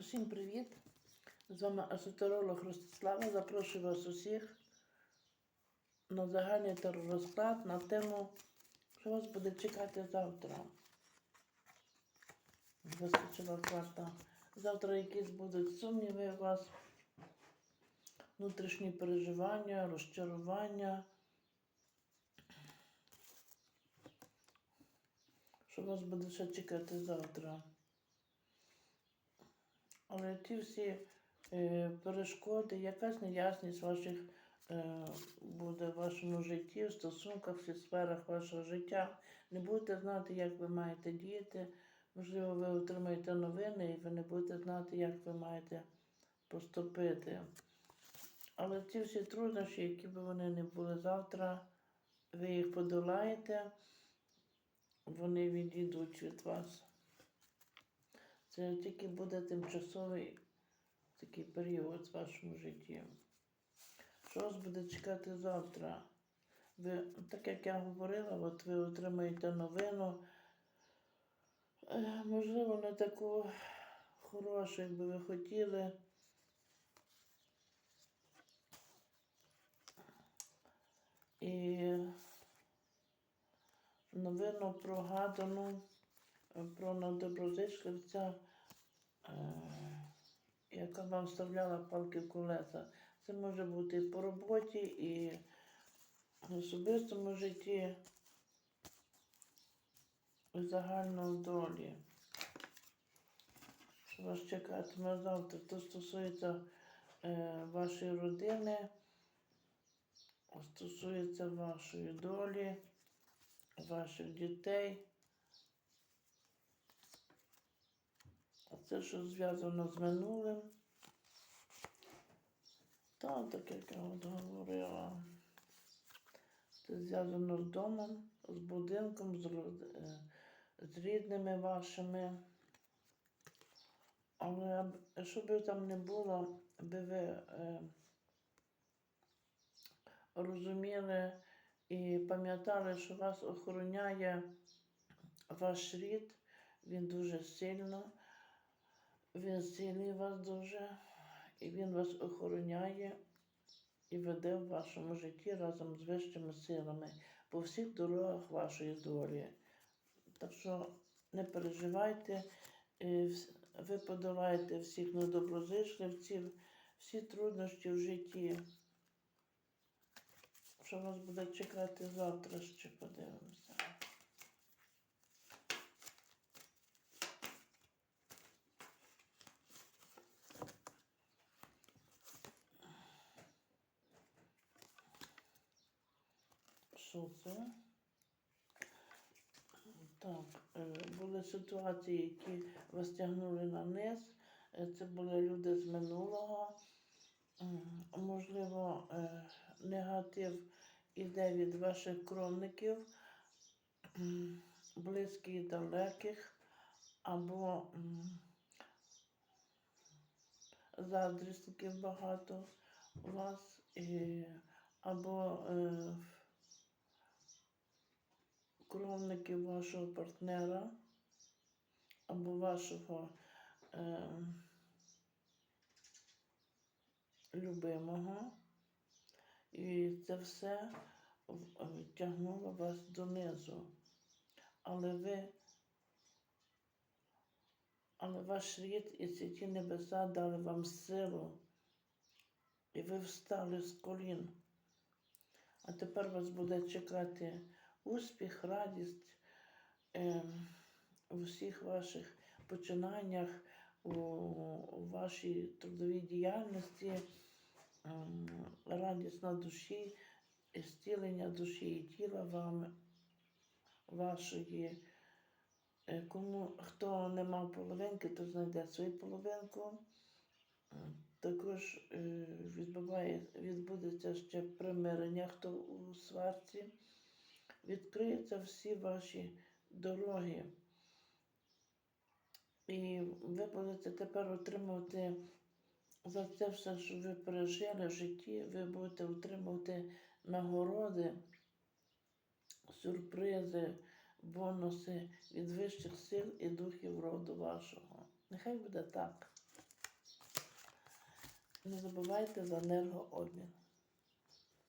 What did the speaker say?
Усім привіт! З вами асотеролог Ростислава. Запрошую вас усіх на загальний теророзклад на тему, що вас буде чекати завтра. Вискочила карта. Завтра якісь будуть сумніви у вас, внутрішні переживання, розчарування. Що вас буде ще чекати завтра? Але ті всі е, перешкоди, якась неясність ваших е, буде в вашому житті, в стосунках, в сферах вашого життя. Не будете знати, як ви маєте діяти. Можливо, ви отримаєте новини і ви не будете знати, як ви маєте поступити. Але ці всі труднощі, які б вони не були завтра, ви їх подолаєте, вони відійдуть від вас. Це тільки буде тимчасовий такий період в вашому житті. Що вас буде чекати завтра? Ви, так як я говорила, от ви отримаєте новину. Можливо, не таку хорошу, як би ви хотіли. І новину про гадану про надоброзичливця, е, яка вам вставляла палки в колеса. Це може бути і по роботі, і в особистому житті, і загально долі. Що вас чекатиме завтра, то стосується е, вашої родини, стосується вашої долі, ваших дітей. Це що зв'язано з минулим. Та, так як я от говорила. Це зв'язано з домом, з будинком, з, е, з рідними вашими. Але що би там не було, би ви е, розуміли і пам'ятали, що вас охороняє ваш рід, він дуже сильно. Він зцілює вас дуже, і він вас охороняє і веде в вашому житті разом з вищими силами по всіх дорогах вашої долі. Так що не переживайте, е, ви подолаєте всіх недоброзичливців, всі труднощі в житті. Що вас буде чекати завтра, ще подивимося. Що? Так, е, були ситуації, які вас тягнули на низ. Е, Це були люди з минулого. Можливо, е, негатив іде від ваших кровників, близьких і далеких, або м, заздрісників багато у вас, або е, вашого партнера або вашого е, любимого. І це все е, тягнуло вас донизу. Але ви, але ваш рід і святі небеса дали вам силу, і ви встали з колін. А тепер вас буде чекати успіх, радість е, у всіх ваших починаннях, у вашій трудовій діяльності, ем, радість на душі, зцілення душі і тіла вам, вашої. Е, Кому хто не мав половинки, то знайде свою половинку. Також е, відбуває, відбудеться ще примирення, хто у сварці відкриються всі ваші дороги. І ви будете тепер отримувати за це все, що ви пережили в житті, ви будете отримувати нагороди, сюрпризи, бонуси від вищих сил і духів роду вашого. Нехай буде так. Не забувайте за енергообмін.